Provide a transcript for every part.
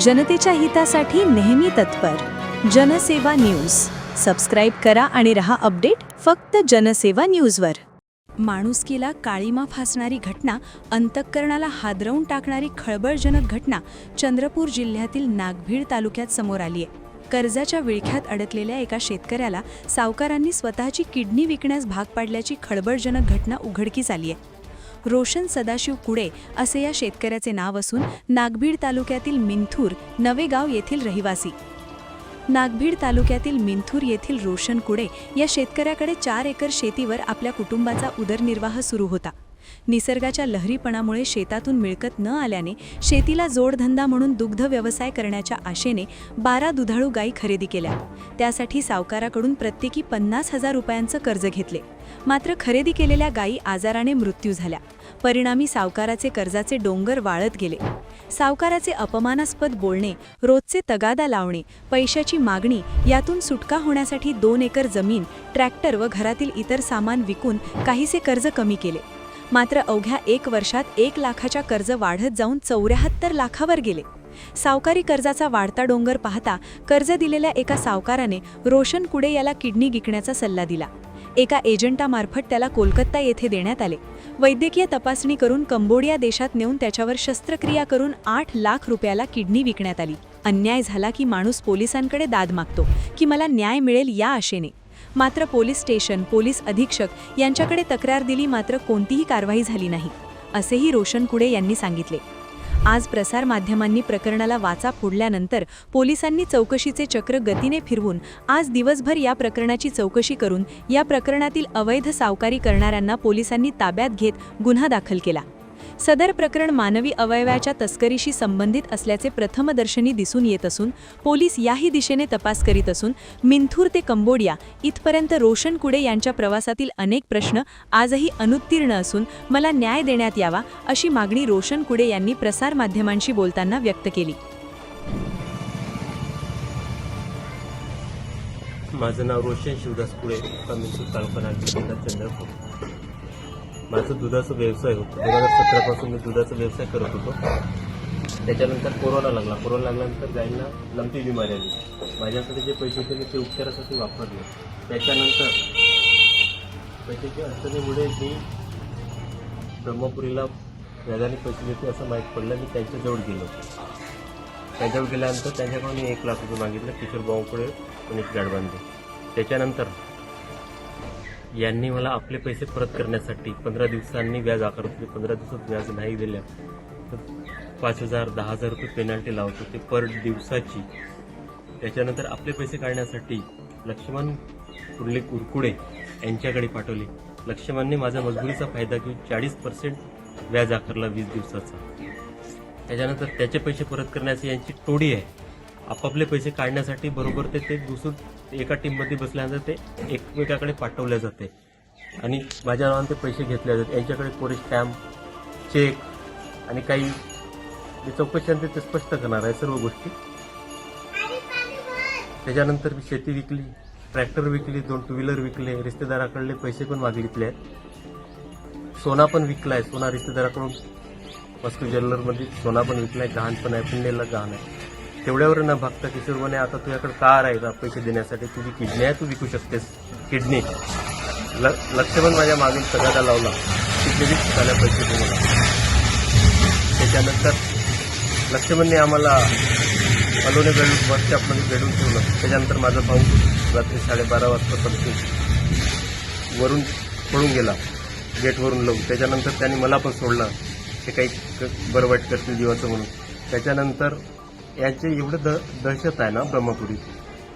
जनतेच्या हितासाठी नेहमी तत्पर. जनसेवा न्यूज. सबस्क्राईब करा आणि रहा अपडेट फक्त जनसेवा न्यूजवर. माणुसकीला काळीमा फासणारी घटना अंतःकरणाला हादरवून टाकणारी खळबळजनक घटना चंद्रपूर जिल्ह्यातील नागभीड तालुक्यात समोर आली आहे. कर्जाच्या विळख्यात अडकलेल्या एका शेतकऱ्याला सावकारांनी स्वतःची किडनी विकण्यास भाग पाडल्याची खळबळजनक घटना उघडकीस आली आहे. रोशन सदाशिव कुडे असे या शेतकऱ्याचे नाव असून नागभीड तालुक्यातील मिंथूर नवेगाव येथील रहिवासी. नागभीड तालुक्यातील मिंथूर येथील रोशन कुडे या शेतकऱ्याकडे चार एकर शेतीवर आपल्या कुटुंबाचा उदरनिर्वाह सुरू होता. निसर्गाच्या लहरीपणामुळे शेतातून मिळकत न आल्याने शेतीला जोडधंदा म्हणून दुग्ध व्यवसाय करण्याच्या आशेने बारा दुधाळू गायी खरेदी केल्या. त्यासाठी सावकाराकडून प्रत्येकी पन्नास हजार रुपयांचं कर्ज घेतले. मात्र खरेदी केलेल्या गायी आजाराने मृत्यू झाल्या. परिणामी सावकाराचे कर्जाचे डोंगर वाळत गेले. सावकाराचे अपमानास्पद बोलणे रोजचे तगादा लावणे पैशाची मागणी यातून सुटका होण्यासाठी दोन एकर जमीन ट्रॅक्टर व घरातील इतर सामान विकून काहीसे कर्ज कमी केले. मात्र अवघ्या एक वर्षात एक लाखाच्या कर्ज वाढत जाऊन चौऱ्याहत्तर लाखावर गेले. सावकारी कर्जाचा वाढता डोंगर पाहता कर्ज दिलेल्या एका सावकाराने रोशन कुडे याला किडनी विकण्याचा सल्ला दिला. एका एजंटामार्फत त्याला कोलकाता येथे देण्यात आले. वैद्यकीय तपासणी करून कंबोडिया देशात नेऊन त्याच्यावर शस्त्रक्रिया करून आठ लाख रुपयाला किडनी विकण्यात आली. अन्याय झाला की माणूस पोलिसांकडे दाद मागतो की मला न्याय मिळेल या आशेने. मात्र पोलीस स्टेशन पोलीस अधीक्षक यांच्याकडे तक्रार दिली मात्र कोणतीही कारवाई झाली नाही असेही रोशन कुडे यांनी सांगितले. आज प्रसारमाध्यमांनी प्रकरणाला वाचा फोडल्यानंतर पोलिसांनी चौकशीचे चक्र गतीने फिरवून आज दिवसभर या प्रकरणाची चौकशी करून या प्रकरणातील अवैध सावकारी करणाऱ्यांना पोलिसांनी ताब्यात घेत गुन्हा दाखल केला. सदर प्रकरण मानवी अवयवाच्या तस्करीशी संबंधित असल्याचे प्रथमदर्शनी दिसून येत असून पोलीस याही दिशेने तपास करीत असून मिंथूर ते कंबोडिया इथपर्यंत रोशन कुडे यांच्या प्रवासातील अनेक प्रश्न आजही अनुत्तीर्ण असून मला न्याय देण्यात यावा अशी मागणी रोशन कुडे यांनी प्रसारमाध्यमांशी बोलताना व्यक्त केली. माझं नाव रोशन शिवदास पुळे तालुका चंद्रपूर. माझं दुधाचा व्यवसाय होतो. दोन हजार सतरापासून मी दुधाचा व्यवसाय करत होतो. त्याच्यानंतर कोरोना लागला. कोरोना लागल्यानंतर गायींना लंपी बिमारी आली. माझ्याकडे जे पैसे होते मी ते उपचारासाठी वापरले. त्याच्यानंतर पैशाच्या अडचणीमुळे मी ब्रह्मपुरीला व्याजाने पैसे देते असं माहीत पडलं. मी त्यांच्याजवळ गेलो त्यांच्यावर गेल्यानंतर त्यांच्याकडून मी एक लाख रुपये मागितले. किशोर भाऊकडे गणेश गाडबांधे त्याच्यानंतर यांनी मला आपले पैसे परत करण्यासाठी पंधरा दिवसांनी व्याज आकारत होते. पंधरा दिवसात व्याज नाही दिल्या. तर पाच हजार दहा हजार रुपये पेनल्टी लावत होते पर दिवसाची. त्याच्यानंतर आपले पैसे काढण्यासाठी लक्ष्मण कुर्ले कुरकुडे यांच्याकडे पाठवले. लक्ष्मणने माझा मजबुरीचा फायदा घेऊन चाळीस पर्सेंट व्याज आकारला वीस दिवसाचा. त्याच्यानंतर त्याचे पैसे परत करण्याची यांची टोडी आहे. आपापले पैसे काढण्यासाठी बरोबर ते ते दुसरं एका टीममध्ये बसल्यानंतर ते एकमेकाकडे पाठवले जाते. आणि माझ्या नावाने ते पैसे घेतले जातात. यांच्याकडे कोरी स्टॅम्प चेक आणि काही मी चौकशीनंतर ते स्पष्ट करणार आहे सर्व गोष्टी. त्याच्यानंतर मी शेती विकली ट्रॅक्टर विकली दोन टू व्हीलर विकले रिश्तेदाराकडले पैसे पण मागितले. आहेत सोना पण विकला आहे सोना रिश्तेदाराकडून वस्तू ज्वेलरमध्ये सोना पण विकला आहे गहाण पण आहे. पिंडेला गहाण आहे. तेवढ्यावर न भागता किशोर म्हणे आता तुझ्याकडे कार आहे का पैसे देण्यासाठी? तुझी किडनी आहे तू विकू शकतेस. किडनी. ल लक्ष्मण माझ्या मागील सगळ्याला लावला. किडनी झाल्या पैसे दे त्याच्यानंतर लक्ष्मणने आम्हाला अलोने बेडून वर्कशॉपमध्ये स्टॉपमध्ये भेटून ठेवलं. त्याच्यानंतर माझा भाऊ रात्री साडेबारा वाजतापर्यंत वरून पळून गेला. गेटवरून लावून. त्याच्यानंतर त्यांनी मला पण सोडलं. ते काही क- बरं वाईट करतील जीवाचं म्हणून. त्याच्यानंतर यांचे एवढं द दहशत आहे ना ब्रह्मपुरीत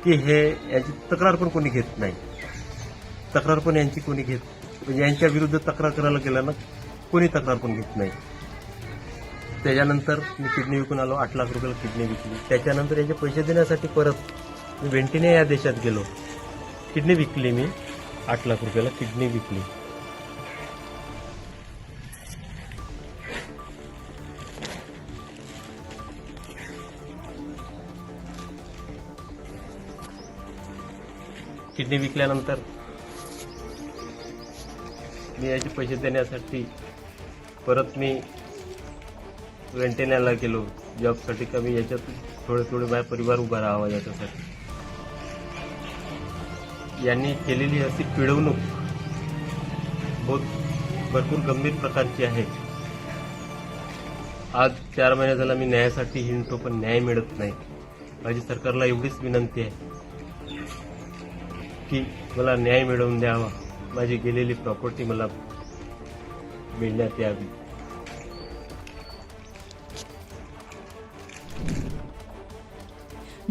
की हे यांची तक्रार पण कोणी घेत नाही. तक्रार पण यांची कोणी घेत म्हणजे यांच्या विरुद्ध तक्रार करायला गेला ना कोणी तक्रार पण घेत नाही. त्याच्यानंतर मी किडनी विकून आलो आठ लाख रुपयाला किडनी विकली. त्याच्यानंतर याचे पैसे देण्यासाठी परत मी वेंटिने या देशात गेलो. किडनी विकली मी आठ लाख रुपयाला किडनी विकली. किडनी विकल्यानंतर मी याचे पैसे देण्यासाठी परत मी वेंटेण्याला गेलो. जॉबसाठी का मी याच्यात थोडे थोडे माझा परिवार उभा राहावा याच्यासाठी. यांनी केलेली अशी पिळवणूक बहुत भरपूर गंभीर प्रकारची आहे. आज चार महिने झाला मी न्यायासाठी हिंडतो पण न्याय मिळत नाही. माझी सरकारला एवढीच विनंती आहे. की मला न्याय मिळवून द्यावा. माझी गेलेली प्रॉपर्टी मला मिळण्यात यावी.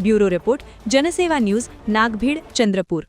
Bureau report Janseva news Nagbhid Chandrapur.